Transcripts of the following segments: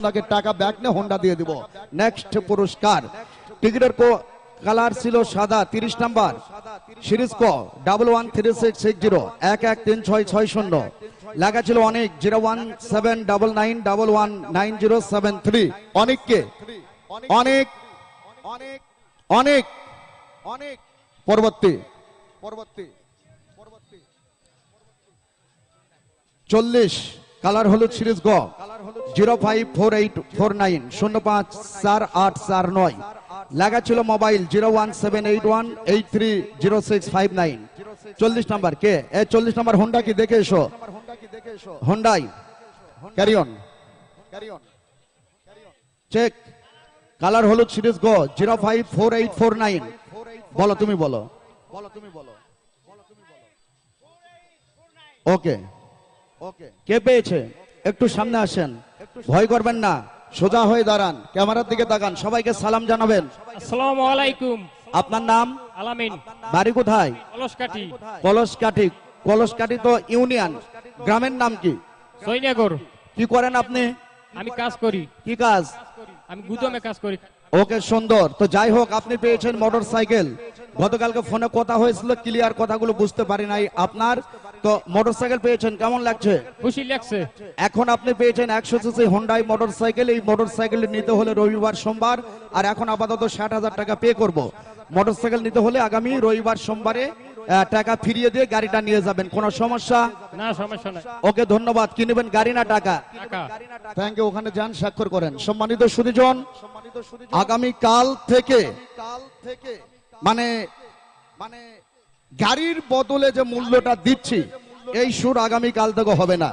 আপনাকে টাকা ব্যাক নিয়ে হোন্ডা দিয়ে দিব। নেক্সট পুরস্কার। টিকিটের কো কালার ছিল সাদা, তিরিশ নাম্বার। সিরিজ ক ডাবল লেখা ছিল অনেক zero one seven double nine double one nine zero seven three অনেককে। অনেক অনেক অনেক। অনেক। পরবর্তী। পরবর্তী। পরবর্তী। চল্লিশ। কালার হলুদ সিরিজ গ zero five four eight four nine শূন্য পাঁচ চার আট চার নয়। লেখা ছিল mobile zero one seven eight one eight three zero six five nine চল্লিশ নাম্বার কে? এ চল্লিশ নাম্বার হোন্ডা কি দেখে এসো। হোন্ডাই ক্যারি অন চেক কালার হলুদ সিরিজ গো zero five four eight four nine বলো তুমি বলো। বলো তুমি বলো। ওকে কে পেয়েছে? একটু সামনে আসেন। ভয় করবেন না। সোজা হয়ে দাঁড়ান। ক্যামেরার দিকে তাকান। সবাইকে সালাম জানাবেন। আসসালামু আলাইকুম। আপনার নাম? আলামিন। বাড়ি কোথায়? কলসকাঠি। কলসকাঠি। কলসকাঠি তো ইউনিয়ন। গ্রামের নাম কি? সৈন্যগর কি করেন আপনি? আমি কাজ করি। কি কাজ? আমি গুদমে কাজ করি। ওকে সুন্দর। তো যাই হোক আপনি পেয়েছেন মোটর সাইকেল গতকালকে ফোনে কথা হয়েছিল। ক্লিয়ার কথাগুলো বুঝতে পারি নাই। আপনার তো মোটর সাইকেল পেয়েছেন কেমন লাগছে? খুশি লাগছে। এখন আপনি পেয়েছেন একশো সিসি হোন্ডাই মোটর সাইকেল এই মোটর সাইকেল নিতে হলে রবিবার সোমবার আর এখন আপাতত ষাট হাজার টাকা পে করব। মোটর সাইকেল নিতে হলে আগামী রবিবার সোমবারে টাকা ফিরিয়ে দিয়ে গাড়িটা নিয়ে যাবেন। কোনো সমস্যা? না সমস্যা নাই। ওকে ধন্যবাদ। কি নেবেন? গাড়ি না টাকা? টাকা। থ্যাংক ইউ ওখানে যান স্বাক্ষর করেন। সম্মানিত সুদীজন আগামী কাল থেকে কাল থেকে মানে মানে গাড়ির বদলে যে মূল্যটা দিচ্ছি, এই সুর আগামী কাল থেকে হবে না।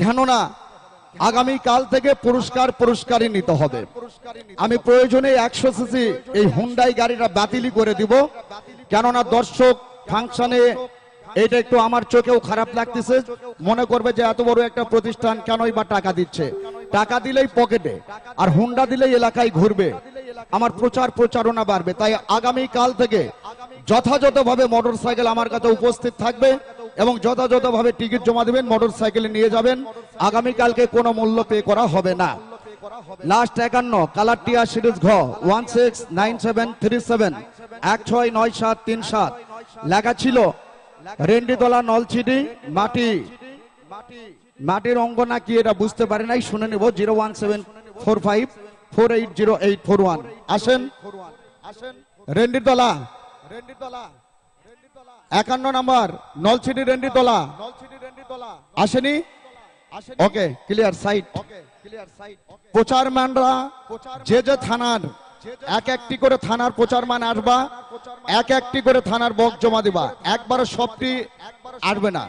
কেননা আগামী কাল থেকে পুরস্কার পুরস্কারই নিতে হবে। আমি প্রয়োজনে একশো সিসি এই হুন্ডাই গাড়িটা বাতিলই করে দিব। কেননা, দর্শক, ফাংশনে এটা একটু আমার চোখেও খারাপ লাগতেছে। মনে করবে যে এত বড় একটা প্রতিষ্ঠান কেনই বা টাকা দিচ্ছে? টাকা দিলেই পকেটে, আর হুন্ডা দিলেই এলাকায় ঘুরবে। আমার প্রচার প্রচারণা বাড়বে। তাই আগামী কাল থেকে যথাযথভাবে মোটর সাইকেল আমার কাছে উপস্থিত থাকবে এবং যথাযথভাবে টিকিট জমা দেবেন মোটর সাইকেলে নিয়ে যাবেন। আগামী কালকে কোনো মূল্য পে করা হবে না। লাস্ট একান্ন কালার টিয়া সিরিজ ঘ one six nine seven three seven এক ছয় নয় সাত তিন সাত। লেখা ছিল, রেন্ডিতলা নলছিটি, মাটি। মাটির অঙ্গ নাকি এটা বুঝতে পারি নাই, শুনে নেব zero one seven four five four eight zero eight four one আসেন, রেন্ডিতলা। একান্ন নাম্বার নলছিটি রেন্ডিতলা। আসেনি? ওকে ক্লিয়ার সাইট প্রচার মানরা যে যে থানার এক একটি করে থানার প্রচার মান আসবা এক একটি করে থানার বক জমা দিবা। একবারে সবটি আসবে না।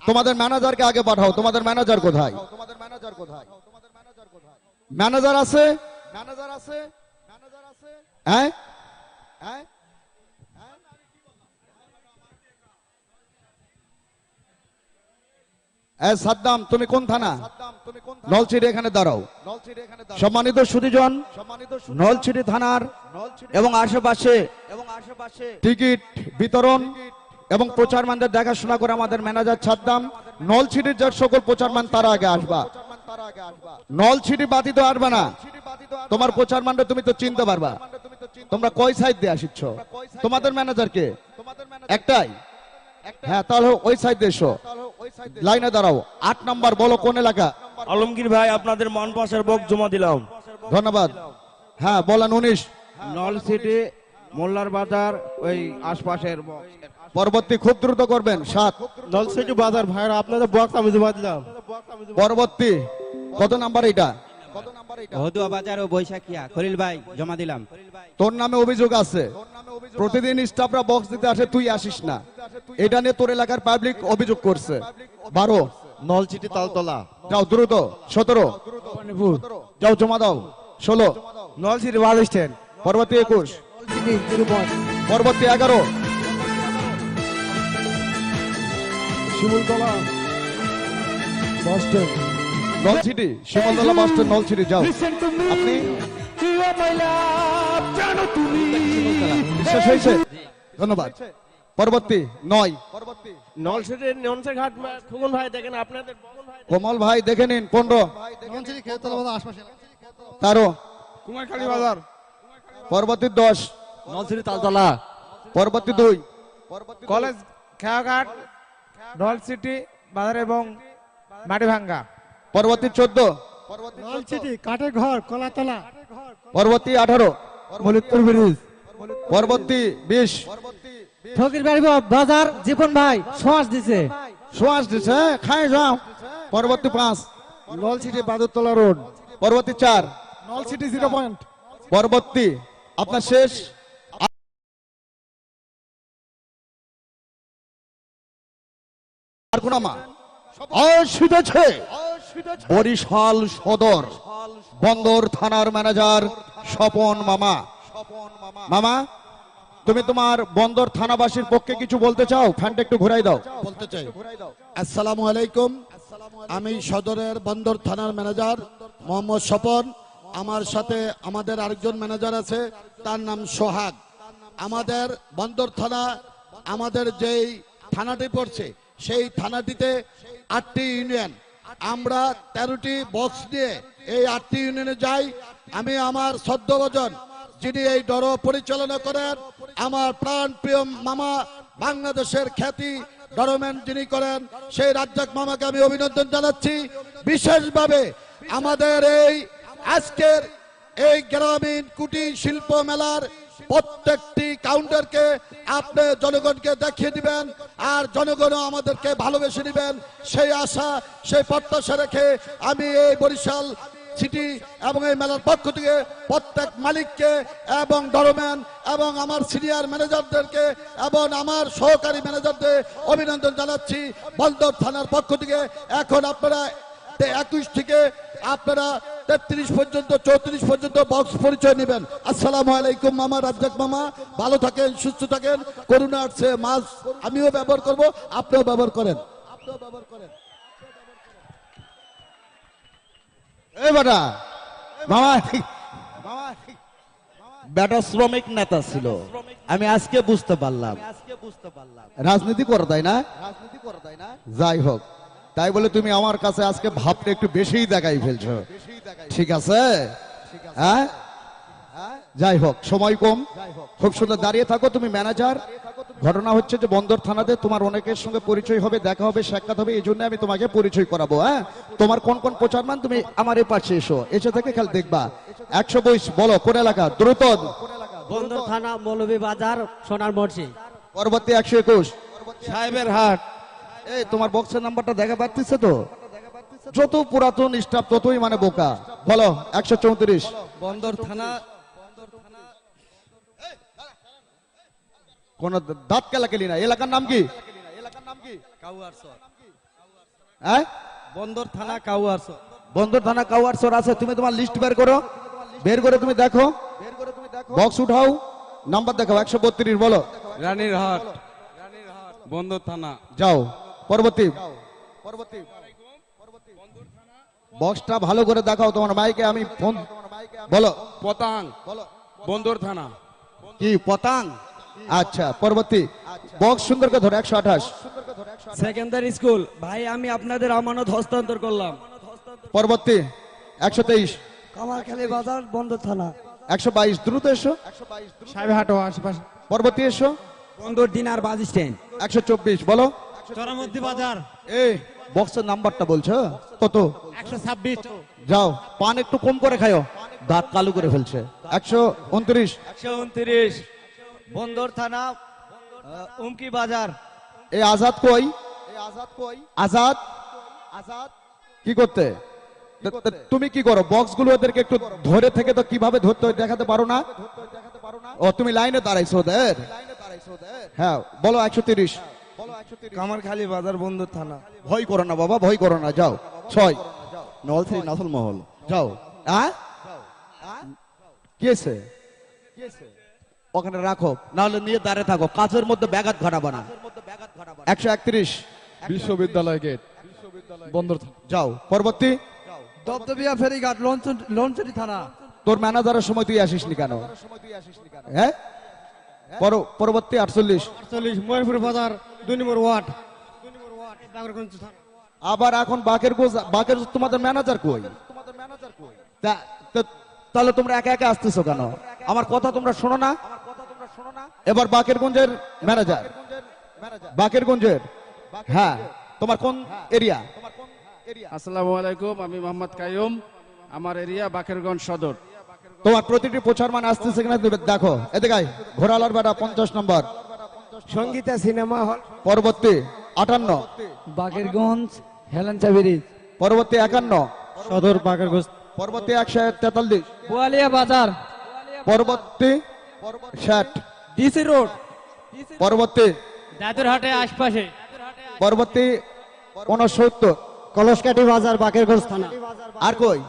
তোমাদের ম্যানেজারকে আগে পাঠাও। তোমাদের ম্যানেজার কোথায়? তোমাদের ম্যানেজার কোথায়? ম্যানেজার আছে? ম্যানেজার আছে? ম্যানেজার আছে? হ্যাঁ? হ্যাঁ? সাদ্দাম, তুমি কোন থানা? নলছিটি এখানে দাঁড়াও। সম্মানিত সুদীজন নলছিটি থানার এবং আশেপাশে টিকিট বিতরণ এবং দেখাশোনা করে আমাদের ম্যানেজার ছাদ্দাম নলছিটির যে সকল তারা আগে আসবা। বাতিত আসবে না। তোমার প্রচারমানটা তুমি তো চিনতে পারবা। তোমরা কয় সাইড দিয়ে আসিচ্ছ? তোমাদের ম্যানেজার কে? একটাই। হ্যাঁ তাহলে ওই সাইড এসো। লাইনে দাঁড়াও। আট নাম্বার বলো কোন এলাকা? আলমগীর ভাই আপনাদের মন পাশের বক জমা দিলাম। ধন্যবাদ। হ্যাঁ বলেন উনিশ। নল সিটি মোল্লার বাজার ওই আশপাশের পরবর্তী খুব দ্রুত করবেন সাত। নলসিটি বাজার ভাইরা আপনাদের বক্স আমি জমা দিলাম। পরবর্তী কত নাম্বার এটা হদুয়া বাজার ও বৈশাখিয়া। খলিল ভাই জমা দিলাম। তোর নামে অভিযোগ আছে। প্রতিদিন স্টাফরা বক্স দিতে আসে তুই আসিস না। এটা নিয়ে তোর এলাকার পাবলিক অভিযোগ করছে। বারো। নলসিটি তালতলা। যাও দ্রুত। সতেরো। যাও জমা দাও। ষোলো। Nalchity bus stand. পরবর্তী একুশ। পরবর্তী এগারো। Shimultala. Bus stand Nalchity Shimultala bus stand Nalchity যাও। আপনি শেষ হয়েছে। ধন্যবাদ। পরবর্তী নয়। নলসিটির ননসে ঘাট খুগুন ভাই দেখেন আপনাদের কমল ভাই দেখে নিন পনেরো। তেরো। কুমারখালী বাজার। পরবর্তী দশ। নলছিটি তালতলা। পরবর্তী দুই। কলেজ খেয়াঘাট নল সিটি বাজার এবং মাটিভাঙ্গা। পরবর্তী চোদ্দ। নলছিটি কাঠের ঘর কলাতলা। পরবর্তী আঠারো। মলিকপুর ব্রিজ। পরবর্তী বিশ। ফকির বাড়ি বাজার জীবন ভাই শ্বাস দিছে। দিছে হ্যাঁ, খাই যাও। পরবর্তী পাঁচ। নলছিটি বাদুরতলা রোড। পরবর্তী চার। Nalchity zero point. পরবর্তী আপনার শেষ। আর কোন মা? আসিতেছে বরিশাল সদর, বন্দর থানার ম্যানেজার স্বপন মামা। মামা, তুমি তোমার বন্দর থানাবাসীর পক্ষে কিছু বলতে চাও? ফ্যানটা একটু ঘুরাই দাও। বলতে চাই। আসসালামু আলাইকুম। আমি সদরের বন্দর থানার ম্যানেজার মোহাম্মদ স্বপন। আমার সাথে আমাদের আরেকজন ম্যানেজার আছে, তার নাম সোহাগ। আমাদের বন্দর থানা, আমাদের যেই থানাটি পড়ছে, সেই থানাটিতে আটটি ইউনিয়ন। আমরা তেরোটি বক্স নিয়ে এই আটটি ইউনিয়নে যাই। আমি আমার সদ্যবজন যিনি এই ডর পরিচালনা করেন, আমার প্রাণ প্রিয় মামা বাংলাদেশের খ্যাতি ডরম্যান যিনি করেন, সেই রাজ্জাক মামাকে আমি অভিনন্দন জানাচ্ছি। বিশেষভাবে আমাদের এই আজকের এই গ্রামীণ কুটির শিল্প মেলার প্রত্যেকটি কাউন্টারকে আপনি জনগণকে দেখিয়ে দিবেন, আর জনগণও আমাদেরকে ভালোবেসে দিবেন। সেই আশা, সেই প্রত্যাশা রেখে আমি এই বরিশাল সিটি এবং এই মেলার পক্ষ থেকে প্রত্যেক মালিককে এবং ডরম্যান এবং আমার সিনিয়র ম্যানেজারদেরকে এবং আমার সহকারী ম্যানেজারদের অভিনন্দন জানাচ্ছি বন্দর থানার পক্ষ থেকে। এখন আপনারা একুশ থেকে আপনারা তেত্রিশ পর্যন্ত, চৌত্রিশ পর্যন্ত বক্স পরিচয় নেবেন। আসসালামু আলাইকুম মামা, রাজ্জাক মামা। ভালো থাকেন, সুস্থ থাকেন। করোনা আসছে মাস্ক আমিও ব্যবহার করব, আপনিও ব্যবহার করেন। আপনিও ব্যবহার করেন বেটা, মামা, বেটা শ্রমিক নেতা ছিল। আমি আজকে বুঝতে পারলাম। রাজনীতি করে তাই না? যাই হোক, তাই বলে তুমি আমার কাছে আজকে ভাবটা একটু বেশিই দেখাই ফেলছো। ঠিক আছে? হ্যাঁ? যাই হোক সময় কম। খুব সুন্দর। দাঁড়িয়ে থাকো তুমি ম্যানেজার। ঘটনা হচ্ছে যে বন্দর থানাতে তোমার অনেকের সঙ্গে পরিচয় হবে দেখা হবে সাক্ষাৎ হবে এই জন্য আমি তোমাকে পরিচয় করাবো হ্যাঁ? তোমার কোন কোন প্রচারমান তুমি আমার এই পাশে এসো। এসে থেকে খেল দেখবা। একশো বইস বলো কোন এলাকা? দ্রুত। বন্দর থানা মৌলভী বাজার সোনার মর্জি পরবর্তী একশো একুশ। সাহেবের হাট। এই তোমার বক্সের নাম্বারটা দেখা পাচ্ছে তো? যত পুরাতন স্টাফ ততই মানে বোকা। বলো একশো চৌত্রিশ। বন্দর থানা। কোন দাঁত কেলাকেলি না এলাকার নাম কি? হ্যাঁ? বন্দর থানা কাউয়ার বন্দর থানা আছে তুমি তোমার লিস্ট বের করো। বের করে তুমি দেখো। বক্স উঠাও। নাম্বার দেখাও একশো বত্রিশ বলো। রানীর হাট বন্দর থানা। যাও। পরবর্তী। বক্সটা ভালো করে দেখাও তোমার মাইকে আমি ফোন বলো। পতাং। বলো। বন্দর থানা। কি পতাং? আচ্ছা পরবর্তী। বক্স সুন্দর করে ধরো একশো আঠাশ। সেকেন্ডারি স্কুল ভাই আমি আপনাদের আমানত হস্তান্তর করলাম। পরবর্তী একশো তেইশ। কামারখালী বাজার বন্দর থানা। একশো বাইশ দ্রুত এসো। সাহেবের হাট ও আশেপাশে। পরবর্তী এসো। বন্দর দিনার বাস স্ট্যান্ড। একশো চব্বিশ বলো। চরমদ্দি বাজার। এই বক্সের নাম্বারটা বলছো? কত? একশো ছাব্বিশ। যাও পান একটু কম করে খায়ো দাঁত কালো করে ফেলছে। একশো উনত্রিশ। একশো উনত্রিশ। বন্দর থানা উমকি বাজার। এই আজাদ কই? আজাদ? আজাদ কি করতে? তুমি কি করো? বক্সগুলো ওদেরকে একটু ধরে থেকে তো কীভাবে ধরতে হয় দেখাতে পারো না? ও তুমি লাইনে দাঁড়াইছো ওদের? হ্যাঁ বলো একশো তিরিশ। কামারখালী বাজার বন্দর থানা। ভয় করো না বাবা ভয় করো না যাও। ছয়। নলছিটি নাথল মহল। যাও। হ্যাঁ কি ওখানে রাখো। নাহলে নিয়ে দাঁড়িয়ে থাকো। কাজের মধ্যে ব্যাঘাত ঘটাবো না। একশো একত্রিশ। বিশ্ববিদ্যালয় গেট। বন্দর যাও। পরবর্তী? দবদবিয়া ফেরিঘাট লঞ্চটি থানা। তোর ম্যানেজারের সময় তুই আসিস নি কেন? হ্যাঁ? পরবর্তী আটচল্লিশ। চল্লিশ ময়ূরপুর বাজার। দুই নম্বর ওয়ার্ড। আবার এখন বাকের বাকের তোমাদের ম্যানেজার কই? তাহলে তোমরা একা একা আসতেছো কেন? আমার কথা তোমরা শোনো না। এবার বাকেরগঞ্জের ম্যানেজার বাকেরগঞ্জের। হ্যাঁ তোমার কোন এরিয়া আসসালামু আলাইকুম আমি মোহাম্মদ কাইয়ুম। আমার এরিয়া বাকেরগঞ্জ সদর। তোমার প্রতিটি প্রচার মান আসতেছে কিনা দেখো। এদিকে আয়, ঘোড়ালার বেটা পঞ্চাশ নম্বর। Sangeeta cinema hall. পরবর্তী আটান্ন। বাকেরগঞ্জ হেলেন চাবিরি পরবর্তী একান্ন। সদর বাকেরগঞ্জ পরবর্তী একশো তেতাল্লিশ। বোয়ালিয়া বাজার। পরবর্তী ষাট। DC road. পরবর্তী দাদুরহাটে আশপাশে। পরবর্তী উনসত্তর কলসকাটি বাজার বাকেরগঞ্জ থানা। আর কই?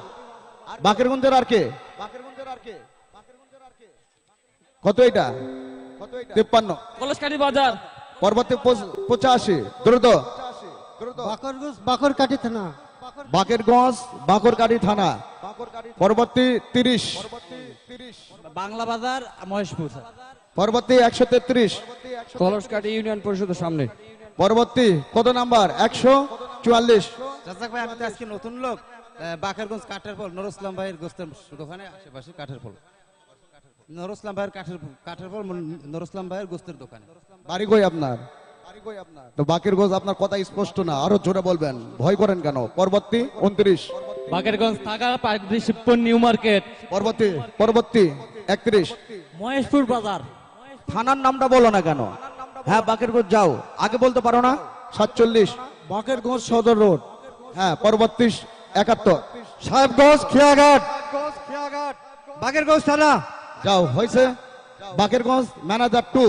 আর বাঘেরগঞ্জের আর কে? বাকেরগঞ্জের আর কে? কত এটা? তিপ্পান্ন। কলসকাটি বাজার। পরবর্তী পঁচাশি। দ্রুত। বাকরকাটি থানা। বাকেরগঞ্জ বাঁকরকাটি থানা। পরবর্তী তিরিশ। বাংলা বাজার মহেশপুর। পরবর্তী একশো তেত্রিশ। কলসকাটি ইউনিয়ন পরিষদের সামনে। পরবর্তী কত নাম্বার? একশো চুয়াল্লিশ। ভাই আমি তো আজকে নতুন লোক। বাকেরগঞ্জ কাঠের ফল নর ইসলাম ভাইয়ের গোস্তের দোকানে আশেপাশে কাঠের ফল নর ইসলাম ভাইয়ের কাঠের কাঠের ফল নর ইসলাম ভাইয়ের গোস্তের দোকানে। বাড়ি কই আপনার? তো বাকের গোজ আপনার কথা স্পষ্ট না আরও জোরে বলবেন। ভয় করেন কেন? পরবর্তী উনত্রিশ। বাকেরগঞ্জ থাকা নিউ মার্কেট। পরবর্তী পরবর্তী একত্রিশ। মহেশপুর বাজার। থানার নামটা বলো না কেন? হ্যাঁ বাকেরগঞ্জ যাও। আগে বলতে পারো না? সাতচল্লিশ। বাকেরগঞ্জ সদর রোড। হ্যাঁ পরবর্তী একাত্তর। সাহেবগঞ্জ খিয়াঘাট। বাকেরগঞ্জ থানা। যাও হয়েছে? বাকেরগঞ্জ ম্যানেজার টু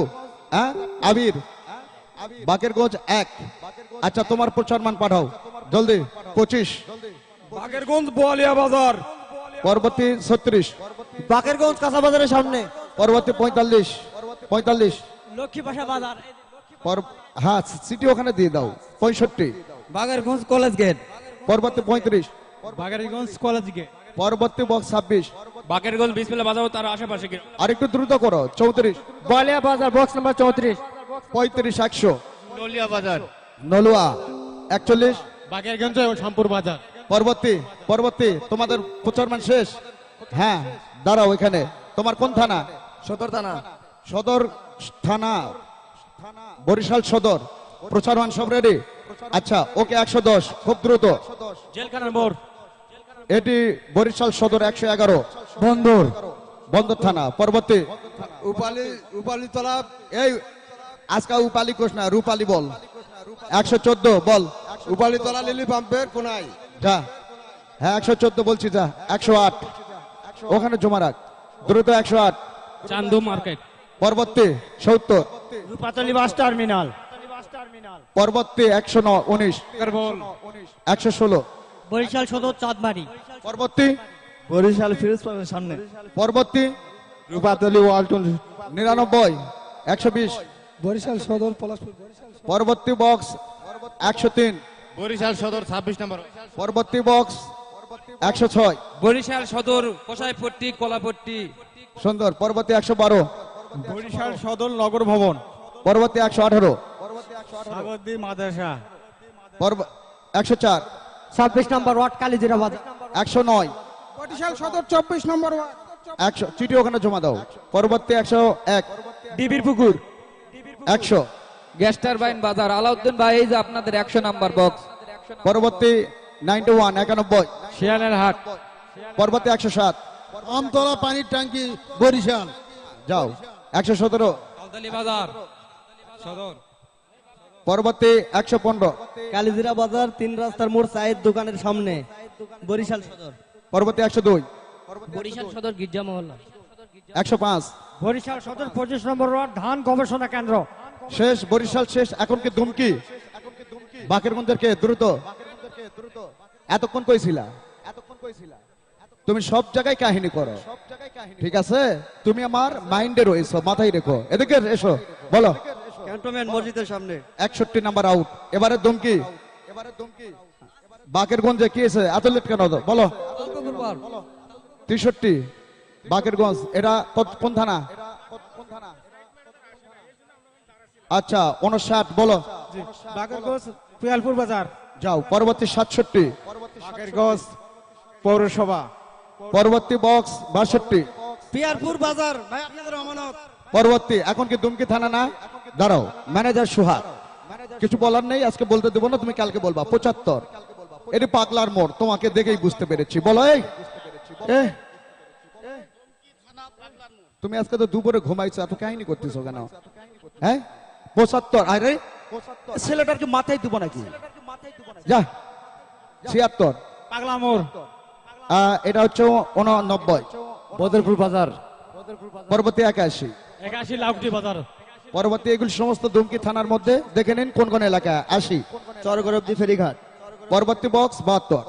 হ্যাঁ? আবির। বাকেরগঞ্জ এক। আচ্ছা তোমার প্রচার মান পাঠাও। জলদি পঁচিশ। বাকেরগঞ্জ বোয়ালিয়া বাজার। পরবর্তী ছত্রিশ। বাকেরগঞ্জ কাঁচা বাজারের সামনে। পরবর্তী পঁয়তাল্লিশ। পঁয়তাল্লিশ। লক্ষ্মীপাশা বাজার। পর- হ্যাঁ সিটি ওখানে দিয়ে দাও। পঁয়ষট্টি। বাকেরগঞ্জ কলেজ গেট পরবর্তী পঁয়ত্রিশ। বাকেরগঞ্জ কলেজ গেট পরবর্তী বক্স ছাব্বিশ। বাকেরগঞ্জ বিসমিল্লা বাজার তার আশেপাশে আর একটু দ্রুত করো চৌত্রিশ। বোয়ালিয়া বাজার বক্স নাম্বার চৌত্রিশ। পঁয়ত্রিশ একশো। নলিয়া বাজার। নলুয়া একচল্লিশ। বাকেরগঞ্জ এবং শামপুর বাজার। পরবর্তী পরবর্তী তোমাদের প্রচারমান শেষ। হ্যাঁ দাঁড়াও এখানে। তোমার কোন থানা? সদর থানা। সদর থানা বরিশাল সদর। প্রচারমান সব রেডি আচ্ছা ওকে একশো দশ খুব দ্রুত। জেলখানার মোড়। এটি বরিশাল সদর একশো এগারো বন্দর বন্দর থানা পরবর্তী উপালি উপালি তলা এই আজকা উপালি কোষ না রূপালি বল। একশো চোদ্দ বল। উপালি তলা লিলি পাম্পের কোনায়। যা। হ্যাঁ একশো চোদ্দ বলছি যা। একশো আট। ওখানে জমা রাখ দ্রুত একশো আট। চান্দু মার্কেট। পরবর্তী সত্তর। Rupatali bus terminal. পরবর্তী একশো ন উনিশ। একশো ষোলো। বরিশাল সদর চাঁদমারি। পরবর্তী? বরিশাল ফিরোজ পার্কের সামনে। পরবর্তী? রূপাতলি ওয়ালটন নিরানব্বই একশো বিশ। বরিশাল সদর পলাশপুর। পরবর্তী বক্স একশো তিন। বরিশাল সদর ছাব্বিশ নম্বর। পরবর্তী বক্স একশো ছয়। বরিশাল সদর কষাইপট্টি কলাপট্টি। সুন্দর পরবর্তী একশো বারো। বরিশাল সদর নগর ভবন। পরবর্তী একশো আঠারো। মাদ্রাসা। একশো চার। ছাব্বিশ নম্বর ওয়ার্ড কালীজিরা বাজার। একশো নয়। বরিশাল সদর চব্বিশ নম্বর ওয়ার্ড। একশো চিঠি ওখানে জমা দাও। পরবর্তী একশো এক। ডিবির পুকুর। একশো। গ্যাস টারবাইন বাজার। আলাউদ্দিন ভাই এই যে আপনাদের একশো নাম্বার বক্স পরবর্তী নাইনটি ওয়ান একানব্বই। শিয়ালের হাট। পরবর্তী একশো সাত। আমতলা পানির ট্যাঙ্কি বরিশাল। যাও। একশো সতেরো। বাজার। সদর। পরবর্তী একশো পনেরো। কালীজিরা বাজার তিন রাস্তার মোড় চায়ের দোকানের সামনে বরিশাল সদর। পরবর্তী একশো দুই। বরিশাল সদর গির্জা মহল্লা। একশো পাঁচ। বরিশাল সদর পঁচিশ নম্বর ওয়ার্ড ধান গবেষণা কেন্দ্র। শেষ বরিশাল শেষ এখন কি দুমকি বাকেরগঞ্জের কে দ্রুত। এতক্ষণ কইছিলা তুমি সব জায়গায় কাহিনী করো। ঠিক আছে? তুমি আমার মাইন্ডে রয়েছো মাথায় রেখো। এদিকে এসো বলো। ক্যান্টনমেন্ট মসজিদের সামনে। একষট্টি নাম্বার আউট এবারে দুমকি বাকেরগঞ্জে কি আছে? এত লেট কেন বলো। তেষট্টি বাকেরগঞ্জ এটা কোন থানা? আচ্ছা উনষাট বলো। বাকেরগঞ্জ পিয়ালপুর বাজার। যাও পরবর্তী সাতষট্টি। বাকেরগঞ্জ পৌরসভা। পরবর্তী বক্স বাষট্টি। পিয়ারপুর বাজার ভাই আপনাদের আমানত। পরবর্তী এখন কি দুমকি থানা না? দাঁড়াও ম্যানেজার সুহাগ। কিছু বলার নেই আজকে বলতে দেবো না তুমি কালকে বলবা। পঁচাত্তর। এটি পাগলার মোড় তোমাকে দেখেই বুঝতে পেরেছি। বলো এই। তুমি আজকে তো দুপুরে ঘুমাইছো এত কাহিনী করতেছো কেন? হ্যাঁ? পঁচাত্তর। আরে ছেলেটার কি মাথায় দিব নাকি? যা ছিয়াত্তর। পাগলা মোড়। আহ, এটা হচ্ছে উননব্বই। বদরপুর বাজার। পরবর্তী একাশি। একাশি লাউটি বাজার। পরবর্তী এগুলি সমস্ত দুমকি থানার মধ্যে দেখে নিন কোন কোন এলাকা আশি চরগরব্দি ফেরিঘাট। পরবর্তী বক্স বাহাত্তর।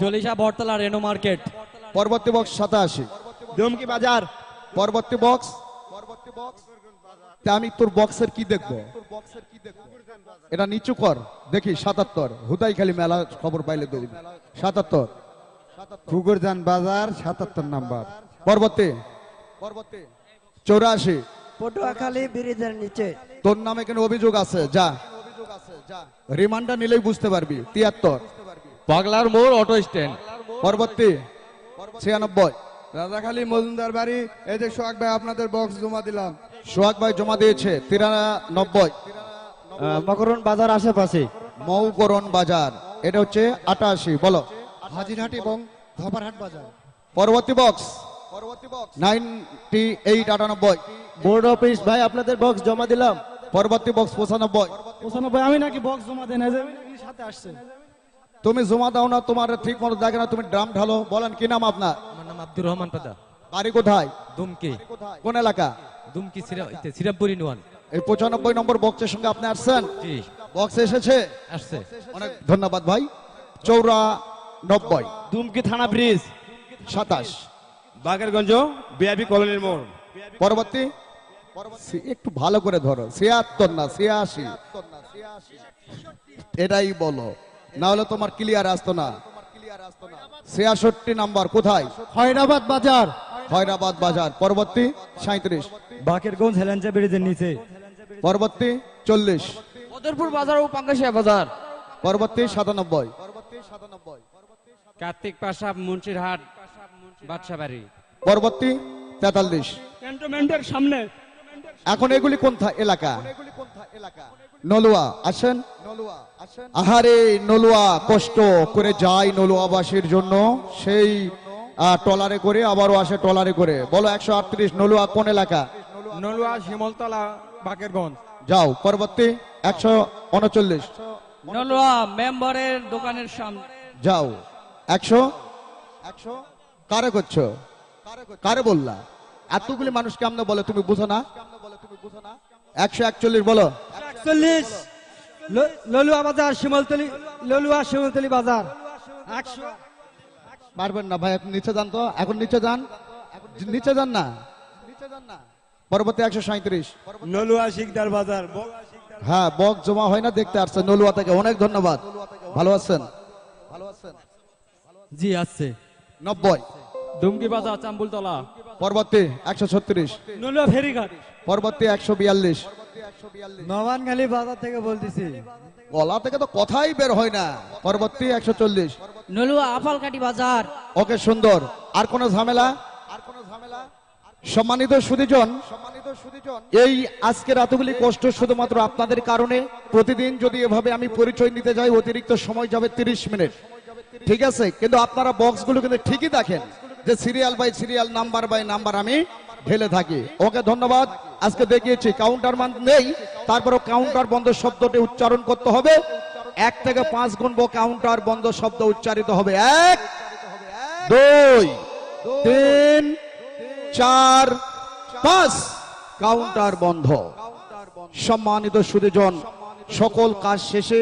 Jalisha Battala Reno market. পরবর্তী বক্স সাতাশি। দুমকি বাজার। পরবর্তী বক্স। তা আমি তোর বক্সের কি দেখব? এটা নিচু কর। দেখি সাতাত্তর। হুদাই খালি মেলা খবর পাইলে দৌড় সাতাত্তর। পুকুরজান বাজার সাতাত্তর নাম্বার। পরবর্তী পরবর্তী। চৌরাশি। পটুয়াখালী ব্রিজের নিচে। তোর নামে কেন অভিযোগ আছে? যা। রিমান্ডার নিলেই বুঝতে পারবি। তিয়াত্তর। পাগলার মোড় অটো স্ট্যান্ড। পরবর্তী। ছিয়ানব্বই। রাজাখালী মজুমদার বাড়ি। এই যে সোহাগ ভাই আপনাদের বক্স জমা দিলাম। সোহাগ ভাই জমা দিয়েছে। তিরানব্বই। মকরণ বাজার আশেপাশে। মৌকরণ বাজার। এটা হচ্ছে আটাশি। বলো। হাজিরহাট এবং ধপারহাট বাজার। পরবর্তী বক্স নাইনটি এইট আটানব্বই। বোর্ড অফিস ভাই আপনাদের বক্স জমা দিলাম। পরবর্তী বক্স পঁচানব্বই। পঁচানব্বই আমি নাকি বক্স জমা দেন সাথে আসছে। তুমি জমা দাও না তোমার ঠিক মতো দেখে না তুমি ড্রাম ঢালো। বলেন কি নাম আপনার? আমার নাম আব্দুর রহমান পাদা। বাড়ি কোথায়? দুমকি। কোন এলাকা? দুমকি সিরামপুরি নোয়ান এই পঁচানব্বই নম্বর বক্সের সঙ্গে আপনি আসছেন? জি। বক্স এসেছে? আসছে। অনেক ধন্যবাদ ভাই। চৌরা নব্বই দুমকি থানা ব্রিজ সাতাশ। বাকেরগঞ্জ বিআইপি কলোনির মোড়। পরবর্তী? একটু ভালো করে ধরো ছিয়াত্তর না ছিয়াশি। এটাই বলো না হলে তোমার ক্লিয়ার আসতো না। ছিয়াষট্টি নাম্বার কোথায়? খয়রাবাদ বাজার। খয়রাবাদ বাজার পরবর্তী সাঁত্রিশ বাকেরগঞ্জ হেলেঞ্চা ব্রিজের নিচে। পরবর্তী চল্লিশ। বদরপুর বাজার ও পাঙ্গাশিয়া বাজার। পরবর্তী সাতানব্বই। কার্তিক পাশা মুন্সিরহাট বাদশাবাড়ি। পরবর্তী তেতাল্লিশ। ক্যান্টনমেন্টের সামনে এখন এগুলি কোন এলাকা? নলুয়া আসেন। আহারে নলুয়া কষ্ট করে যায় নলুয়াবাসীর জন্য। সেই টলারে করে আবারও আসে টলারে করে। বলো একশো আটত্রিশ নলুয়া কোন এলাকা? নলুয়া শিমলতলা বাকেরগঞ্জ। যাও পরবর্তী একশো উনচল্লিশ। নলুয়া মেম্বারের দোকানের সামনে। যাও একশো? একশো? কারে করছ? কারে বললা? এতগুলি মানুষ কেমনে বলে তুমি বুঝো না? একশো একচল্লিশ বলো। একচল্লিশ। ললুয়া বাজার শিমলতলি ললুয়া শিমলতলি বাজার। একশো। পারবেন না ভাই এখন নিচে যান তো। এখন নিচে যান। নিচে যান না। পরবর্তী একশো সাঁত্রিশ নলুয়া শিকদার বাজার হ্যাঁ বক জমা হয় না দেখতে আসছেন নলুয়া থেকে অনেক ধন্যবাদ। ভালো আছেন? জি আসছে নব্বই। দুমকি বাজার চাম্বুলতলা। পরবর্তী একশো ছত্রিশ নলুয়া ফেরিঘাট পরবর্তী একশো বিয়াল্লিশ। নবানখালী বাজার থেকে বলতেছি। গলা থেকে তো কথাই বের হয় না। পরবর্তী একশো চল্লিশ। নলুয়া আফালকাটি বাজার। ওকে সুন্দর। আর কোন ঝামেলা? আর কোন ঝামেলা সম্মানিত সুদীজন এই আজকের এতগুলি কষ্ট শুধুমাত্র আপনাদের কারণে। প্রতিদিন যদি এভাবে আমি পরিচয় নিতে যাই অতিরিক্ত সময় যাবে তিরিশ মিনিট। ঠিক আছে? কিন্তু আপনারা বক্সগুলো কিন্তু ঠিকই দেখেন। যে serial by serial number by number আমি ঢেলে থাকি। ওকে ধন্যবাদ। আজকে দেখিয়েছি কাউন্টার মান নেই। তারপরও কাউন্টার বন্ধ শব্দটি উচ্চারণ করতে হবে। এক থেকে পাঁচ গুনবো কাউন্টার বন্ধ শব্দ উচ্চারিত হবে। এক, দুই, তিন, চার, পাঁচ। কাউন্টার বন্ধ। সম্মানিত সুদীজন, সকল কাজ শেষে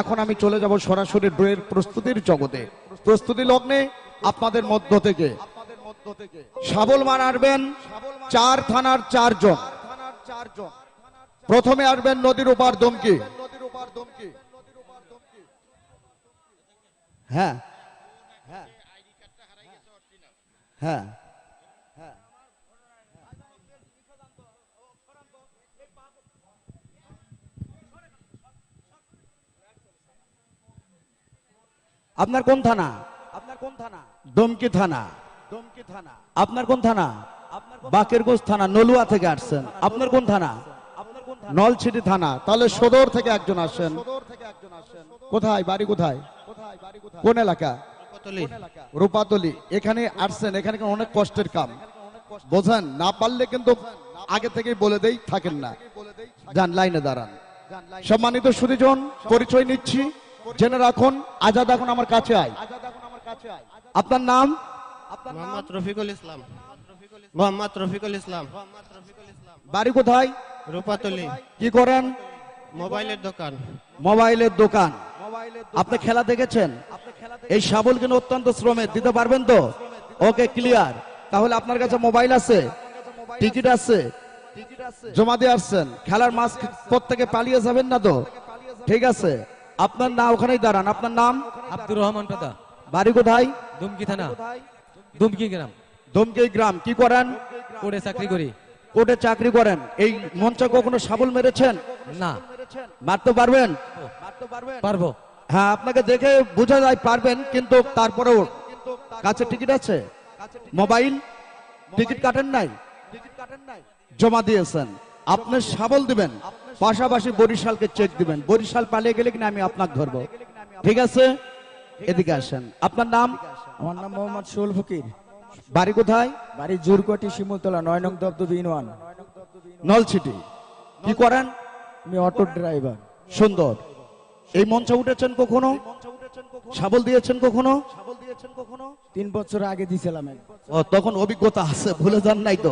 এখন আমি চলে যাব সরাসরি ড্রয়ের প্রস্তুতির জগতে। প্রস্তুতি লগ্নে আপনাদের মধ্য থেকে। শাবল মান আসবেন চার থানার চারজন। প্রথমে আসবেন নদীর ওপার দমকি। হ্যাঁ। হ্যাঁ। আপনার কোন থানা? কোন থানা? দমকি থানা। দমকি থানা। আপনার কোন থানা? বাকেরগঞ্জ থানা? নলুয়া থেকে আসছেন। আপনার কোন থানা? নলছিটি থানা। তাহলে সদর থেকে একজন আসেন। কোথায়? বাড়ি কোথায়? কোন এলাকা? রূপাতলি। এখানে আসছেন। এখানে কিন্তু অনেক কষ্টের কাম। বোঝেন না পারলে কিন্তু আগে থেকেই বলে দেই থাকেন না। যান লাইনে দাঁড়ান। সম্মানিত সুদীজন পরিচয় নিচ্ছি জেনে রাখুন আজাদ এখন আমার কাছে আয়। আপনার নাম? মোহাম্মদ রফিকুল ইসলাম। মোহাম্মদ রফিকুল ইসলাম। বাড়ি কোথায়? রূপাতলি। কি করেন? মোবাইলের দোকান। মোবাইলের দোকান। আপনি খেলা দেখেছেন? এই সাবল কিন্তু অত্যন্ত শ্রমের দিতে পারবেন তো? ওকে ক্লিয়ার তাহলে আপনার কাছে মোবাইল আছে? টিকিট আছে? জমা দিয়ে আসছেন। খেলার মাস প্রত্যেকে পালিয়ে যাবেন না তো? ঠিক আছে। আপনার নাম ওখানেই দাঁড়ান। আপনার নাম? আব্দুর রহমান পাদা বাড়ি কোথায়? দুমকি থানা। দুমকি গ্রাম। ধমকি গ্রাম। কি করেন? কোর্টে চাকরি করি। কোর্টে চাকরি করেন। এই মঞ্চে কখনো সাবল মেরেছেন? না। মারতে পারবেন? পারব। হ্যাঁ আপনাকে দেখে বোঝা যায় পারবেন কিন্তু তারপরেও কাছে টিকিট আছে? মোবাইল? টিকিট কাটেন নাই? জমা দিয়েছেন। আপনি সাবল দিবেন। পাশাপাশি বরিশালকে চেক দিবেন। বরিশাল পালিয়ে গেলে কিনা আমি আপনাকে ধরবো। ঠিক আছে? এদিকে আসেন। আপনার নাম? আমার নাম মোহাম্মদ শুল ফকির। বাড়ি কোথায়? বাড়ি জোরকটি শিমুলতলা নয় নং দবদবি ইনওয়ান নলছিটি। কি করেন? আমি অটো ড্রাইভার। সুন্দর। এই মঞ্চে উঠেছেন কখনো? সাবল দিয়েছেন কখনো? তিন বছর আগে দিয়েছিলাম তখন অভিজ্ঞতা আছে ভুলে যান নাই তো।